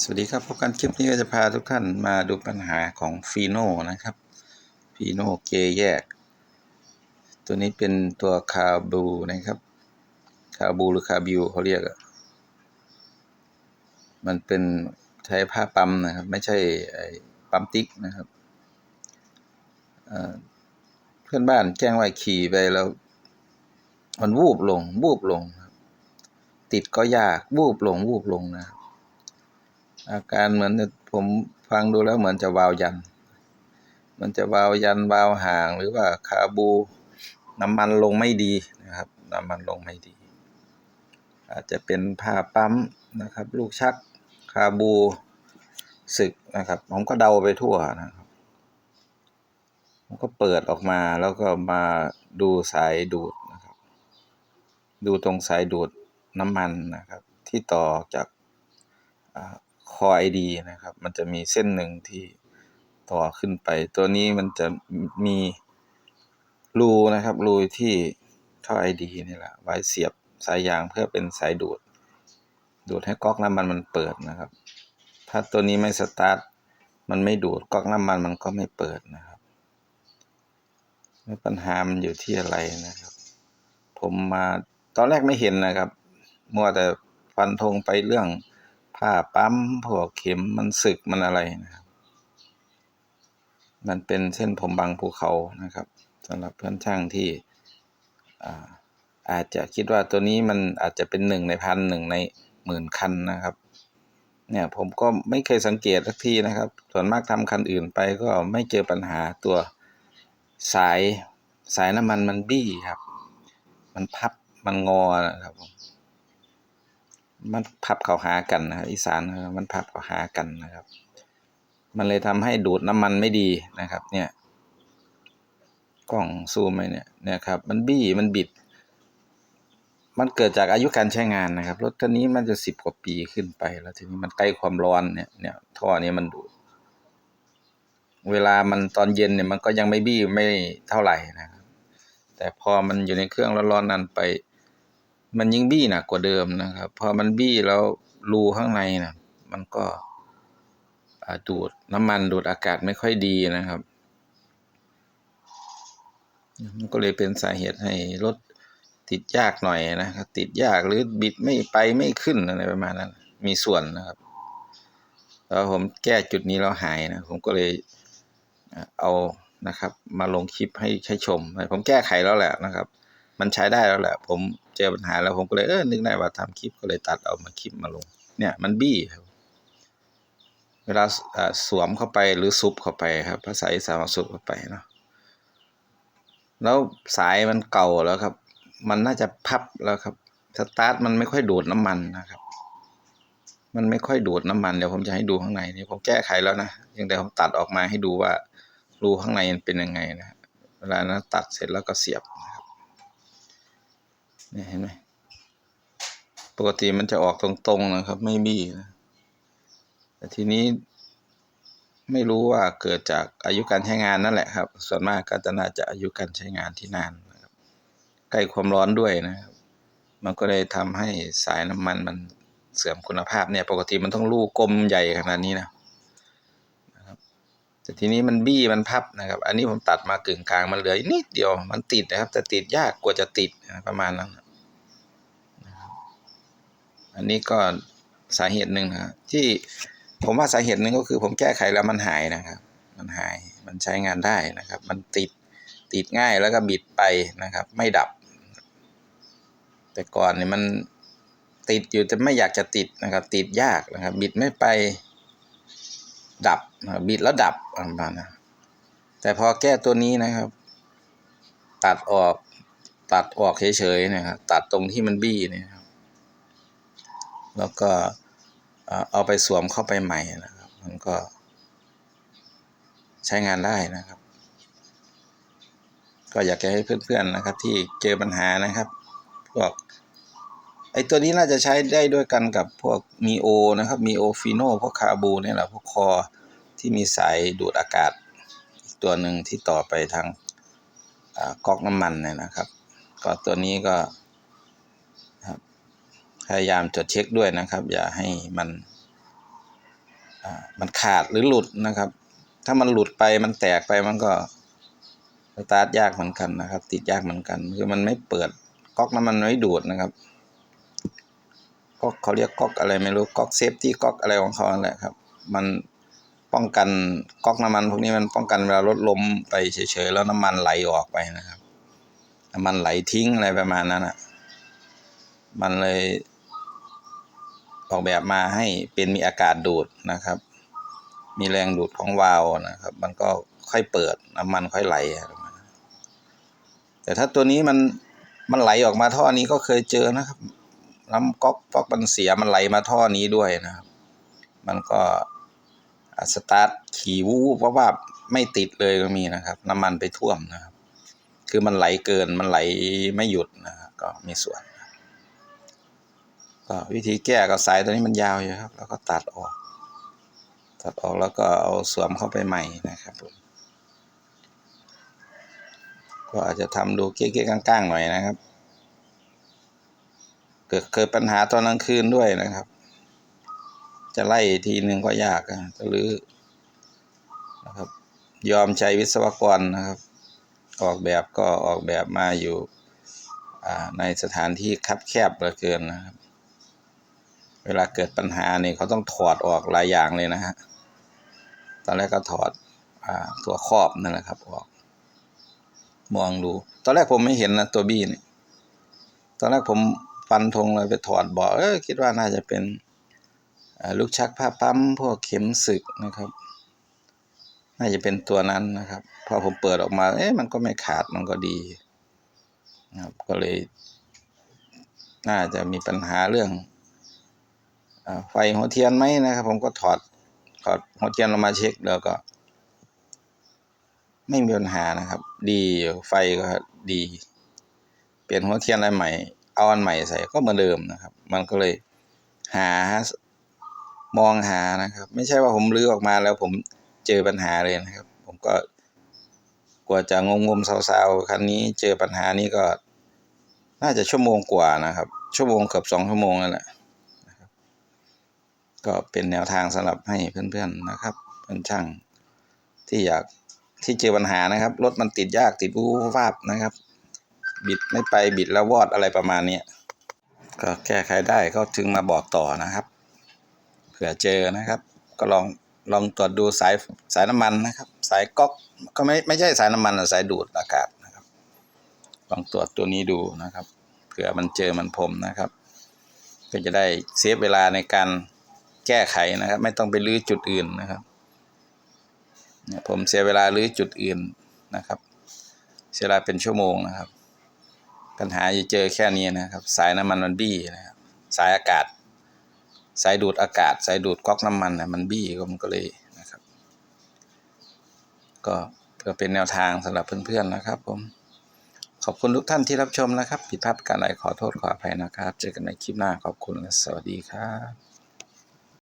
สวัสดีครับพบกันคลิปนี้ก็จะพาทุกท่านมาดูปัญหาของฟีโนนะครับฟีโนเกแยก ตัวนี้เป็นตัวคาบูนะครับ คาบูหรือคาบิวเขาเรียก มันเป็นใช้ผ้าปั๊มนะครับ ไม่ใช่ไอปั๊มติ๊กนะครับ เพื่อนบ้านแจ้งว่าขี่ไปแล้ว มันวูบลง วูบลง ติดก็ยาก วูบลง วูบลงนะครับ อาการเหมือนผมฟังดูแล้วเหมือนจะวาวยัน มันจะวาวยันวาวห่างหรือว่าคาบูน้ำมันลงไม่ดีนะครับ น้ำมันลงไม่ดี อาจจะเป็นผ้าปั๊มนะครับ ลูกชักคาบูสึกนะครับ ผมก็เดาไปทั่วนะครับผมก็เปิดออกมาแล้วก็มาดูสายดูดนะครับ ดูตรงสายดูดน้ำมันนะครับ ที่ต่อจาก คอไอดีนะครับ มันจะมีเส้นหนึ่งที่ต่อขึ้นไป ตัวนี้มันจะมีรูนะครับรูที่ท่อไอดีนี่แหละไว้เสียบสายยางเพื่อเป็นสายดูด ดูดให้ก๊อกน้ำมันมันเปิดนะครับ ถ้าตัวนี้ไม่สตาร์ทมันไม่ดูดก๊อกน้ำมันมันก็ไม่เปิดนะครับปัญหามันอยู่ที่อะไรนะครับ ผมมาตอนแรกไม่เห็นนะครับ มัวแต่ฟันธงไปเรื่อง ผ้าปั๊มพวกเข็มมันสึกมันอะไรนะครับ มันเป็นเส้นผมบางภูเขานะครับสำหรับเพื่อนช่างที่อาจจะคิดว่าตัวนี้มันอาจจะเป็นหนึ่งในพันหนึ่งในหมื่นคันนะครับ เนี่ยผมก็ไม่เคยสังเกตสักทีนะครับ ส่วนมากทำคันอื่นไปก็ไม่เจอปัญหาตัวสายสายน้ำมันมันบี้ครับ มันพับมันงอนะครับผม มันพับเข้าหากันนะครับอีสานมันพับเข้าหากันนะครับ มันเลยทำให้ดูดน้ำมันไม่ดีนะครับ เนี่ยกล้องซูมไปเนี่ยเนี่ยครับ มันบี้มันบิด มันเกิดจากอายุการใช้งานนะครับรถคันนี้มันจะสิบกว่าปีขึ้นไป แล้วทีนี้มันใกล้ความร้อนเนี่ยเนี่ยท่อนี้มันดูดเวลามันตอนเย็นเนี่ยมันก็ยังไม่บี้ไม่เท่าไหร่นะครับแต่พอมันอยู่ในเครื่องร้อนๆนั้นไป มันยิ่งบี้หนักกว่าเดิมนะครับ พอมันบี้แล้วรูข้างในนะมันก็ดูดน้ำมันดูดอากาศไม่ค่อยดีนะครับ มันก็เลยเป็นสาเหตุให้รถติดยากหน่อยนะครับติดยากหรือบิดไม่ไปไม่ขึ้นอะไรประมาณนั้น มีส่วนนะครับแล้วผมแก้จุดนี้แล้วหายนะ ผมก็เลยเอานะครับ มาลงคลิปให้ให้ชม ผมแก้ไขแล้วแหละนะครับ มันใช้ได้แล้วแหละ ผม เจอปัญหาแล้วผมก็เลยเออนึกได้ว่าทำคลิปก็เลยตัดเอามาคลิปมาลง เนี่ยมันบี้ครับเวลาสวมเข้าไปหรือซุปเข้าไปครับ ภาษาอีสานซุปเข้าไปเนาะแล้วสายมันเก่าแล้วครับ มันน่าจะพับแล้วครับสตาร์ทมันไม่ค่อยดูดน้ำมันนะครับ มันไม่ค่อยดูดน้ำมันเดี๋ยวผมจะให้ดูข้างในนี่ผมแก้ไขแล้วนะยังแต่ผมตัดออกมาให้ดูว่ารูข้างในมันเป็นยังไงนะเวลานะตัดเสร็จแล้วก็เสียบนะครับ นี่เห็นไหมปกติมันจะออกตรงๆนะครับ ไม่บี้นะแต่ทีนี้ไม่รู้ว่าเกิดจากอายุการใช้งานนั่นแหละครับ ส่วนมากก็จะน่าจะอายุการใช้งานที่นานนะครับใกล้ความร้อนด้วยนะครับ มันก็เลยทำให้สายน้ำมันมันเสื่อมคุณภาพเนี่ย ปกติมันต้องลูกกลมใหญ่ขนาดนี้นะแต่ทีนี้มันบี้มันพับนะครับ อันนี้ผมตัดมากึ่งกลางมันเหลือนิดเดียว มันติดนะครับ แต่ติดยากกว่าจะติดประมาณนั้น อันนี้ก็สาเหตุหนึ่งนะที่ผมว่าสาเหตุหนึ่งก็คือ ผมแก้ไขแล้วมันหายนะครับ มันหายมันใช้งานได้นะครับ มันติดติดง่ายแล้วก็บิดไปนะครับ ไม่ดับ แต่ก่อนเนี่ยมันติดอยู่แต่ไม่อยากจะติดนะครับ ติดยากนะครับ บิดไม่ไปดับบิดแล้วดับประมาณนะแต่พอแก้ตัวนี้นะครับ ตัดออกตัดออกเฉยๆนะครับตัดตรงที่มันบี้เนี่ยครับ แล้วก็เอาไปสวมเข้าไปใหม่นะครับ มันก็ใช้งานได้นะครับ ก็อยากจะให้เพื่อนๆนะครับ ที่เจอปัญหานะครับ พวกไอตัวนี้น่าจะใช้ได้ด้วยกันกับพวกมีโอนะครับมีโอฟิโนพวกคาบูเนี่ยแหละพวกคอที่มีสายดูดอากาศ อีกตัวหนึ่งที่ต่อไปทางก๊อกน้ำมันเนี่ยนะครับ ก็ตัวนี้ก็ พยายามจดเช็คด้วยนะครับ อย่าให้มันมันขาดหรือหลุดนะครับ ถ้ามันหลุดไปมันแตกไปมันก็สตาร์ทยากเหมือนกันนะครับ ติดยากเหมือนกัน คือมันไม่เปิดก๊อกน้ำมันไม่ดูดนะครับก๊อกเขาเรียกก๊อกอะไรไม่รู้ก๊อกเซฟตี้ก๊อกอะไรของเขานั่นแหละครับ มันป้องกันก๊อกน้ำมัน พวกนี้มันป้องกันเวลารถล้มไปเฉยๆแล้วน้ำมันไหลออกไปนะครับ น้ำมันไหลทิ้งอะไรประมาณนั้นอะ มันเลย ออกแบบมาให้เป็นมีอากาศดูดนะครับ มีแรงดูดของวาล์วนะครับ มันก็ค่อยเปิดน้ำมันค่อยไหล แต่ถ้าตัวนี้มันมันไหลออกมาท่อนี้ก็เคยเจอนะครับ น้ำก๊อกก๊อกมันเสียมันไหลมาท่อนี้ด้วยนะครับ มันก็สตาร์ทขี่วูบเพราะว่าไม่ติดเลยก็มีนะครับ น้ำมันไปท่วมนะครับ คือมันไหลเกินมันไหลไม่หยุดนะครับก็มีส่วน ก็วิธีแก้ก็สายตัวนี้มันยาวอยู่ครับ แล้วก็ตัดออก ตัดออกแล้วก็เอาสวมเข้าไปใหม่นะครับผมก็อาจจะทำดูเก๊ะๆก้างๆหน่อยนะครับ เกิดเกิดปัญหาตอนกลางคืนด้วยนะครับ จะไล่ทีหนึ่งก็ยากอะจะรื้อนะครับ ยอมใจวิศวกรนะครับ ออกแบบก็ออกแบบมาอยู่ในสถานที่คับแคบเหลือเกินนะครับ เวลาเกิดปัญหาเนี่ยเขาต้องถอดออกหลายอย่างเลยนะฮะ ตอนแรกก็ถอดอตัวครอบนั่นแหละครับออก มองดู ตอนแรกผมไม่เห็นนะตัวบี้นี่ตอนแรกผมฟันธงเลยไปถอดบอกเออคิดว่าน่าจะเป็นลูกชักผ้าปั๊มพวกเข็มสึกนะครับ น่าจะเป็นตัวนั้นนะครับ พอผมเปิดออกมา เอ๊ะมันก็ไม่ขาดมันก็ดีนะครับ ก็เลย น่าจะมีปัญหาเรื่อง ไฟหัวเทียนไหมนะครับ ผมก็ถอดถอดหัวเทียนลงมาเช็คแล้วก็ ไม่มีปัญหานะครับ ดีไฟก็ดี เปลี่ยนหัวเทียนอะไรใหม่ เอาอันใหม่ใส่ก็เหมือนเดิมนะครับ มันก็เลยหามองหานะครับ ไม่ใช่ว่าผมรื้อออกมาแล้วผมเจอปัญหาเลยนะครับ ผมก็กว่าจะงมงมๆเศร้าๆคันนี้เจอปัญหานี้ก็ น่าจะชั่วโมงกว่านะครับ ชั่วโมงเกือบสองชั่วโมงนั่นแหละ ก็เป็นแนวทางสำหรับให้เพื่อนๆนะครับเพื่อนช่างที่อยากที่เจอปัญหานะครับรถมันติดยากติดวูบวาบนะครับ บิดไม่ไปบิดแล้ววอดอะไรประมาณนี้ก็แก้ไขได้ก็ถึงมาบอกต่อนะครับ เผื่อเจอนะครับ ก็ลองลองตรวจดูสายสายน้ำมันนะครับ สายก๊อกก็ไม่ไม่ใช่สายน้ำมันสายดูดอากาศนะครับ ลองตรวจตัวนี้ดูนะครับเผื่อมันเจอมันพรมนะครับ ก็จะได้เซฟเวลาในการ แก้ไขนะครับ ไม่ต้องไปลื้อจุดอื่นนะครับเนี่ยผมเสียเวลาลื้อจุดอื่นนะครับ เสียเวลาเป็นชั่วโมงนะครับ ปัญหาจะเจอแค่นี้นะครับ สายน้ำมันมันบี้นะครับ สายอากาศ สายดูดอากาศ สายดูดก๊อกน้ำมันนะมันบี้ก็มันก็เลยนะครับ ก็เพื่อเป็นแนวทางสำหรับเพื่อนๆนะครับ ผมขอบคุณทุกท่านที่รับชมนะครับ ผิดพลาดประการใดขอโทษขออภัยนะครับ เจอกันในคลิปหน้าขอบคุณและสวัสดีครับ